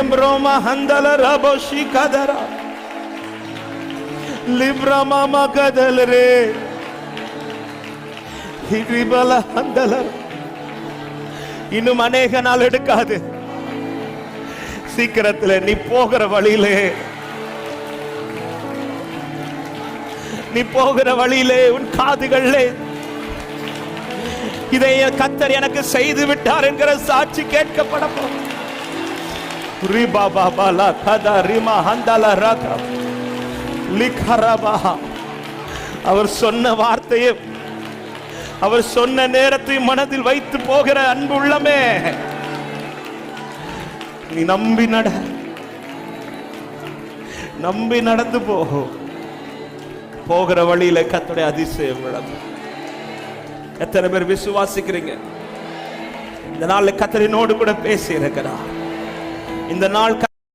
Embroma handala raboshi kadara. Libra mama kadal re. Hidribala handala. இன்னும் அநேக நாள் எடுக்காது சீக்கிரத்தில் நீ போகிற வழியிலே நீ போகிற வழியிலே உன் காதுகளிலே இதை கத்தர் எனக்கு செய்து விட்டார் என்கிற சாட்சி கேட்கப்பட போகும் ரிபா பாபா லா கதா ரிமா ஹந்தாலா ராகா லிகரபா அவர் சொன்ன வார்த்தையை அவர் சொன்ன நேரத்தை மனதில் வைத்து போகிற அன்பு உள்ளமே. நீ நம்பி நட. நம்பி நடந்து போகும் போகிற வழியில கத்துடைய அதிசயம் விளங்கும் எத்தனை பேர் விசுவாசிக்கிறீங்க? இந்த நாள்ல கத்தரினோடு கூட பேசி இருக்கிறார் இந்த நாள்